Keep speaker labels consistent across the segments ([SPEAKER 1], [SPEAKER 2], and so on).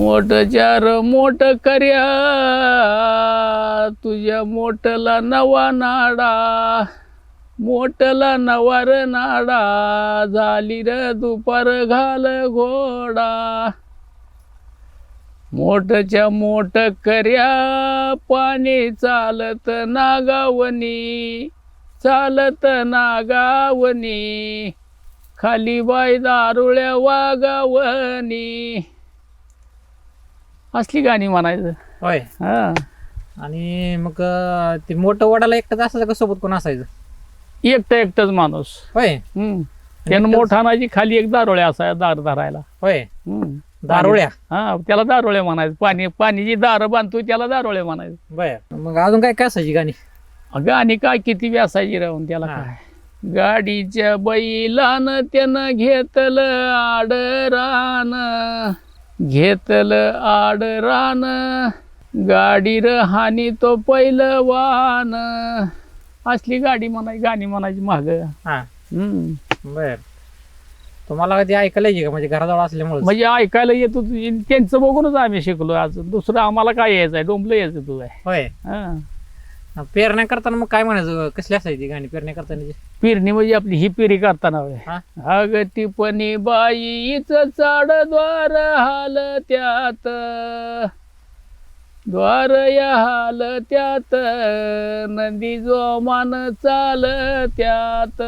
[SPEAKER 1] मोठ चार मोठ कर्या. तुझ्या मोठला नवा नाडा. मोठला नवार नाडा. झाली र दुपार घाल घोडा. मोठच्या मोठ कर्या. पाणी चालत नागावनी. चालत नागावनी. खाली बाय दारुळ्या वागावनी. असली गाणी म्हणायचं.
[SPEAKER 2] होय.
[SPEAKER 1] हा.
[SPEAKER 2] आणि मग अं, ते मोठं वडाला एकटाच असायचं का सोबत कोण असायचं?
[SPEAKER 1] एकटं एकटंच माणूस.
[SPEAKER 2] होय.
[SPEAKER 1] हम्म. त्यानं
[SPEAKER 2] एकटंच?
[SPEAKER 1] मोठा नाजी खाली एक दारोळ्या असाय दार धरायला.
[SPEAKER 2] होय.
[SPEAKER 1] हम्म.
[SPEAKER 2] दारुळ्या?
[SPEAKER 1] हा त्याला दारोळे म्हणायचं. पाणी पाणीची दारं बांधतो त्याला दारोळे म्हणायचं.
[SPEAKER 2] बर. मग अजून काय काय असायची गाणी?
[SPEAKER 1] गाणी काय किती व्यासायची राहून त्याला
[SPEAKER 2] हा.
[SPEAKER 1] काय? गाडीच्या बैलानं त्यानं घेतलं आडरान. घेतलं आडरान गाडीर हानी तो पहिलवान असली गाडी म्हणाय गाणी म्हणायची माग.
[SPEAKER 2] हा. बर. तुम्हाला कधी ऐकायला यायची का? म्हणजे घराजवळ असल्यामुळे.
[SPEAKER 1] म्हणजे ऐकायला येत त्यांचं बघूनच आम्ही शिकलो आज. दुसरं आम्हाला काय यायचं आहे डोंबलं यायचं तुझं.
[SPEAKER 2] होय.
[SPEAKER 1] हा.
[SPEAKER 2] पेरण्या करताना मग काय म्हणायचं? कसली असायची गाणी पेरण्या करताना
[SPEAKER 1] पेरणी म्हणजे आपली ही पेरी करताना.
[SPEAKER 2] हा?
[SPEAKER 1] अग टिपणी बाईच चाडद्वार हाल त्यात द्वार या हाल त्यात नदी जोमान चाल त्यात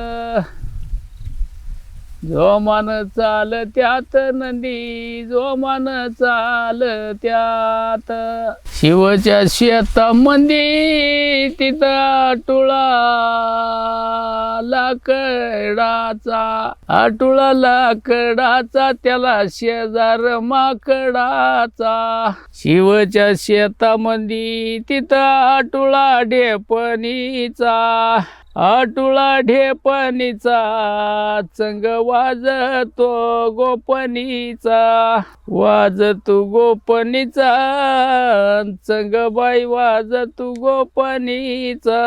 [SPEAKER 1] जोमान चाल त्यात नंदी जोमान चाल त्यात शिवच्या शेतामध्ये तिथं टुळा लाकडाचा आटुळा लाकडाचा त्याला शेजार माकडाचा. शिवच्या शेतामध्ये तिथं आटुळा ढेपणीचा. आटुळा ढेपणीचा चंग वाजतो गोपनीचा. वाजतो गोपनीचा चंग बाई वाजतो गोपनीचा.